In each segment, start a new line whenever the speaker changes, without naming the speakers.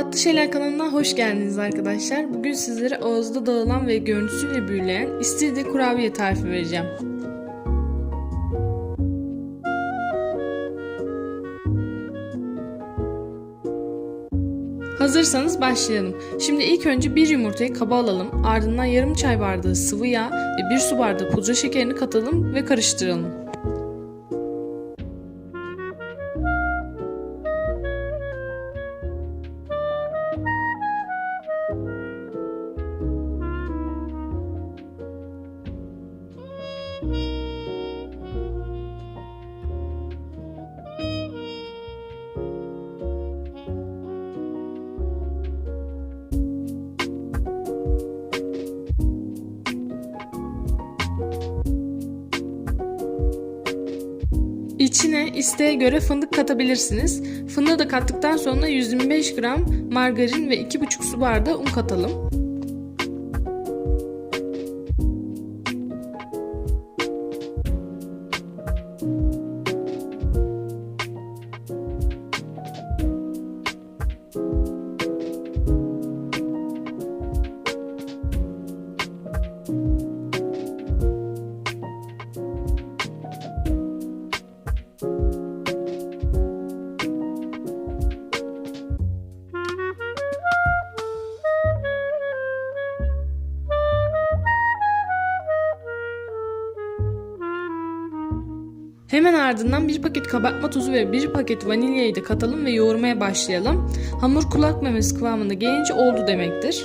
Tatlı Şeyler kanalına hoş geldiniz arkadaşlar. Bugün sizlere ağızda dağılan ve görüntüsüyle büyüleyen istiridye kurabiye tarifi vereceğim. Hazırsanız başlayalım. Şimdi ilk önce bir yumurtayı kaba alalım. Ardından yarım çay bardağı sıvı yağ ve bir su bardağı pudra şekerini katalım ve karıştıralım. İçine isteğe göre fındık katabilirsiniz. Fındığı da kattıktan sonra 125 gram margarin ve 2,5 su bardağı un katalım. Hemen ardından bir paket kabartma tozu ve bir paket vanilyayı da katalım ve yoğurmaya başlayalım. Hamur kulak memesi kıvamında gelince oldu demektir.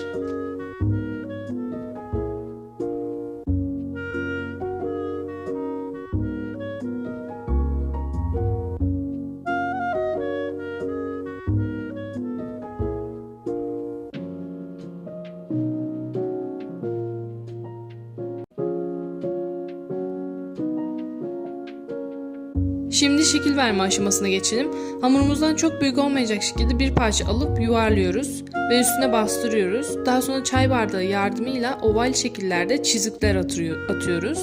Şimdi şekil verme aşamasına geçelim. Hamurumuzdan çok büyük olmayacak şekilde bir parça alıp yuvarlıyoruz ve üstüne bastırıyoruz. Daha sonra çay bardağı yardımıyla oval şekillerde çizikler atıyor, atıyoruz.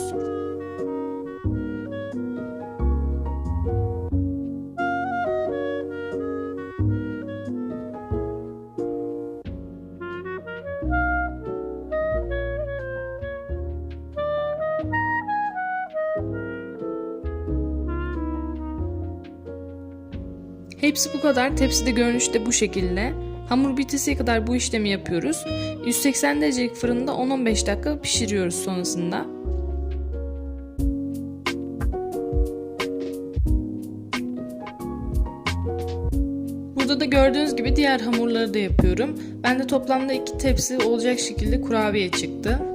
Hepsi bu kadar. Tepside görünüşte bu şekilde. Hamur bitesiye kadar bu işlemi yapıyoruz. 180 derecelik fırında 10-15 dakika pişiriyoruz sonrasında. Burada da gördüğünüz gibi diğer hamurları da yapıyorum. Ben de toplamda iki tepsi olacak şekilde kurabiye çıktı.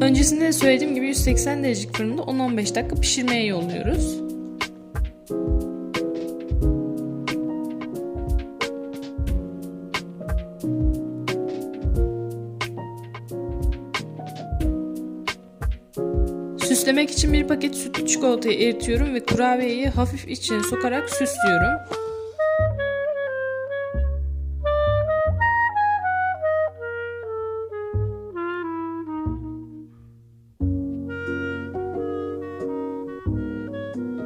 Öncesinde de söylediğim gibi 180 derecelik fırında 10-15 dakika pişirmeye yolluyoruz. Süslemek için bir paket sütlü çikolatayı eritiyorum ve kurabiyeyi hafif içine sokarak süslüyorum.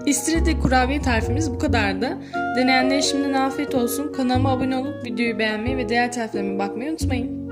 İstiridye kurabiye tarifimiz bu kadardı. Deneyenlere şimdiden afiyet olsun. Kanalıma abone olup videoyu beğenmeyi ve diğer tariflerime bakmayı unutmayın.